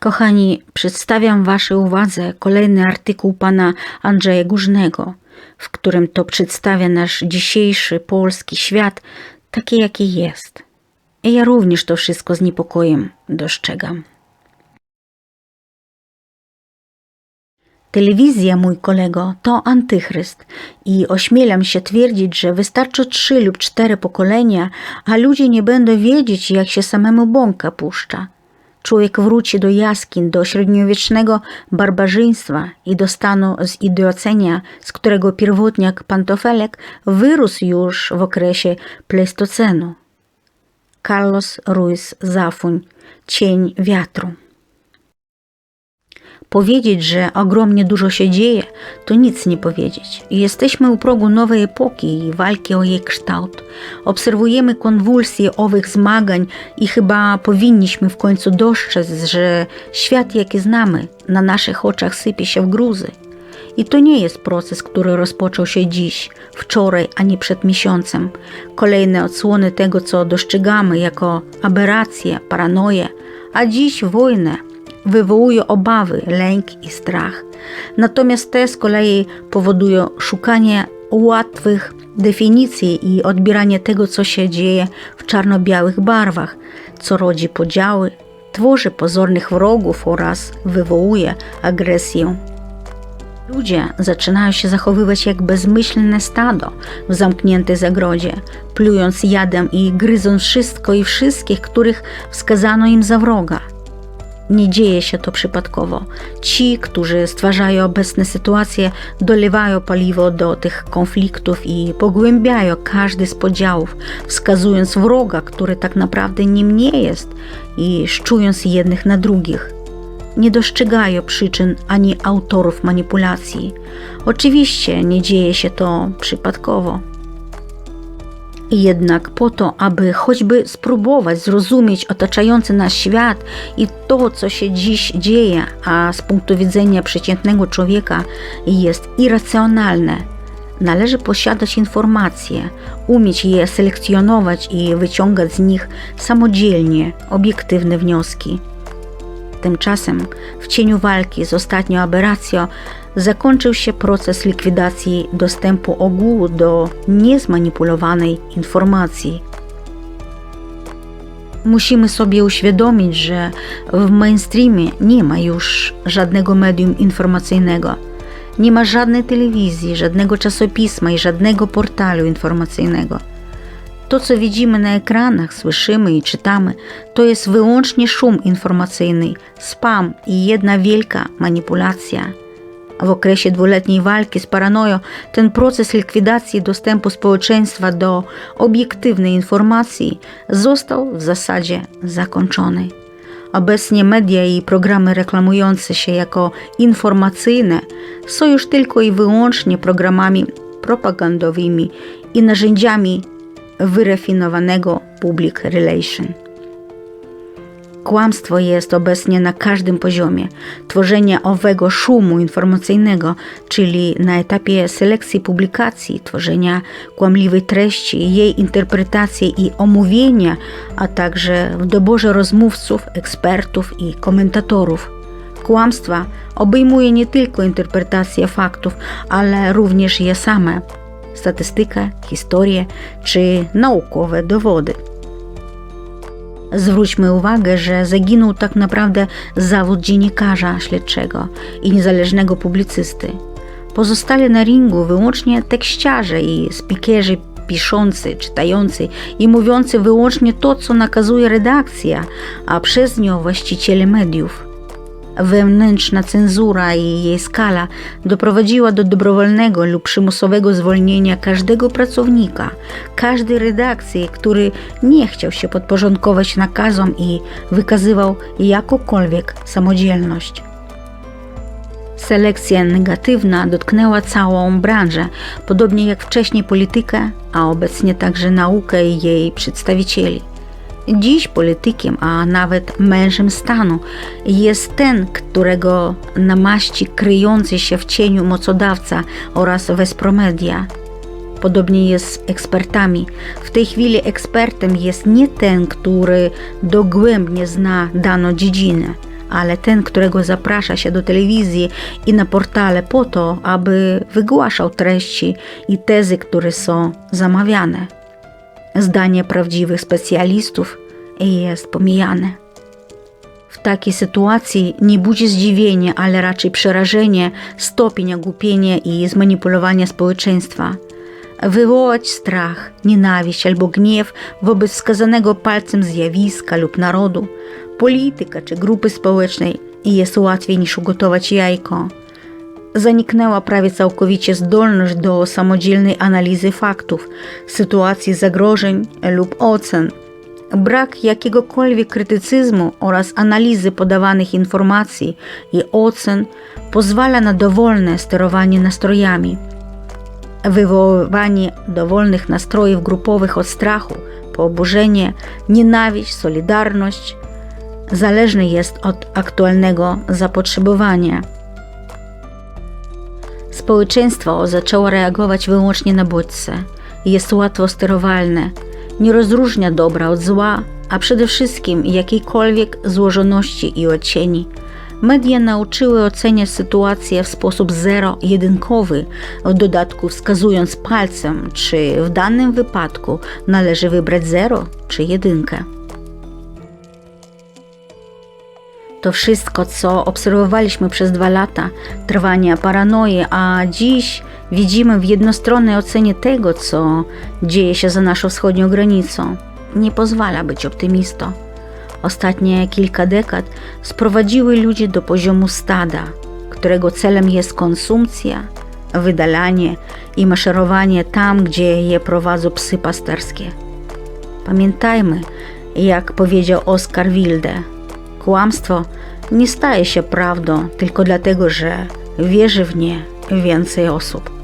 Kochani, przedstawiam Waszej uwadze kolejny artykuł pana Andrzeja Górznego, w którym to przedstawia nasz dzisiejszy polski świat taki, jaki jest. I ja również to wszystko z niepokojem dostrzegam. Telewizja, mój kolego, to antychryst i ośmielam się twierdzić, że wystarczy trzy lub cztery pokolenia, a ludzie nie będą wiedzieć, jak się samemu bąka puszcza. Człowiek wróci do jaskiń, do średniowiecznego barbarzyństwa i do stanu zidiocenia, z którego pierwotniak pantofelek wyrósł już w okresie pleistocenu. Carlos Ruiz Zafuń, Cień wiatru. Powiedzieć, że ogromnie dużo się dzieje, to nic nie powiedzieć. Jesteśmy u progu nowej epoki i walki o jej kształt. Obserwujemy konwulsje owych zmagań i chyba powinniśmy w końcu dostrzec, że świat, jaki znamy, na naszych oczach sypie się w gruzy. I to nie jest proces, który rozpoczął się dziś, wczoraj, ani przed miesiącem. Kolejne odsłony tego, co dostrzegamy jako aberrację, paranoję, a dziś wojnę – wywołuje obawy, lęk i strach. Natomiast te z kolei powodują szukanie łatwych definicji i odbieranie tego, co się dzieje w czarno-białych barwach, co rodzi podziały, tworzy pozornych wrogów oraz wywołuje agresję. Ludzie zaczynają się zachowywać jak bezmyślne stado w zamkniętej zagrodzie, plując jadem i gryząc wszystko i wszystkich, których wskazano im za wroga – nie dzieje się to przypadkowo. Ci, którzy stwarzają obecne sytuacje, dolewają paliwo do tych konfliktów i pogłębiają każdy z podziałów, wskazując wroga, który tak naprawdę nim nie jest i szczując jednych na drugich. Nie dostrzegają przyczyn ani autorów manipulacji. Oczywiście nie dzieje się to przypadkowo. Jednak po to, aby choćby spróbować zrozumieć otaczający nas świat i to, co się dziś dzieje, a z punktu widzenia przeciętnego człowieka jest irracjonalne, należy posiadać informacje, umieć je selekcjonować i wyciągać z nich samodzielnie obiektywne wnioski. Tymczasem w cieniu walki z ostatnią aberracją zakończył się proces likwidacji dostępu ogółu do niezmanipulowanej informacji. Musimy sobie uświadomić, że w mainstreamie nie ma już żadnego medium informacyjnego. Nie ma żadnej telewizji, żadnego czasopisma i żadnego portalu informacyjnego. To, co widzimy na ekranach, słyszymy i czytamy, to jest wyłącznie szum informacyjny, spam i jedna wielka manipulacja. W okresie dwuletniej walki z paranoją ten proces likwidacji dostępu społeczeństwa do obiektywnej informacji został w zasadzie zakończony. Obecnie media i programy reklamujące się jako informacyjne są już tylko i wyłącznie programami propagandowymi i narzędziami wyrafinowanego public relation. Kłamstwo jest obecnie na każdym poziomie. Tworzenie owego szumu informacyjnego, czyli na etapie selekcji publikacji, tworzenia kłamliwej treści, jej interpretacji i omówienia, a także w doborze rozmówców, ekspertów i komentatorów. Kłamstwa obejmuje nie tylko interpretację faktów, ale również je same statystykę, historię czy naukowe dowody. Zwróćmy uwagę, że zaginął tak naprawdę zawód dziennikarza śledczego i niezależnego publicysty. Pozostali na ringu wyłącznie tekściarze i spikerzy piszący, czytający i mówiący wyłącznie to, co nakazuje redakcja, a przez nią właściciele mediów. Wewnętrzna cenzura i jej skala doprowadziła do dobrowolnego lub przymusowego zwolnienia każdego pracownika, każdej redakcji, który nie chciał się podporządkować nakazom i wykazywał jakąkolwiek samodzielność. Selekcja negatywna dotknęła całą branżę, podobnie jak wcześniej politykę, a obecnie także naukę i jej przedstawicieli. Dziś politykiem, a nawet mężem stanu jest ten, którego namaści kryjący się w cieniu mocodawca oraz wespromedia. Podobnie jest z ekspertami. W tej chwili ekspertem jest nie ten, który dogłębnie zna daną dziedzinę, ale ten, którego zaprasza się do telewizji i na portale po to, aby wygłaszał treści i tezy, które są zamawiane. Zdanie prawdziwych specjalistów jest pomijane. W takiej sytuacji nie budzi zdziwienie, ale raczej przerażenie, stopień ogłupienia i zmanipulowania społeczeństwa. Wywołać strach, nienawiść albo gniew wobec wskazanego palcem zjawiska lub narodu, polityka czy grupy społecznej jest łatwiej niż ugotować jajko. Zaniknęła prawie całkowicie zdolność do samodzielnej analizy faktów, sytuacji zagrożeń lub ocen. Brak jakiegokolwiek krytycyzmu oraz analizy podawanych informacji i ocen pozwala na dowolne sterowanie nastrojami. Wywoływanie dowolnych nastrojów grupowych od strachu, po nienawiść, solidarność zależny jest od aktualnego zapotrzebowania. Społeczeństwo zaczęło reagować wyłącznie na bodźce. Jest łatwo sterowalne, nie rozróżnia dobra od zła, a przede wszystkim jakiejkolwiek złożoności i odcieni. Media nauczyły oceniać sytuację w sposób zero-jedynkowy, w dodatku wskazując palcem, czy w danym wypadku należy wybrać zero czy jedynkę. To wszystko, co obserwowaliśmy przez dwa lata trwania paranoi, a dziś widzimy w jednostronnej ocenie tego, co dzieje się za naszą wschodnią granicą, nie pozwala być optymistą. Ostatnie kilka dekad sprowadziły ludzi do poziomu stada, którego celem jest konsumpcja, wydalanie i maszerowanie tam, gdzie je prowadzą psy pasterskie. Pamiętajmy, jak powiedział Oskar Wilde, kłamstwo nie staje się prawdą tylko dlatego, że wierzy w nie więcej osób.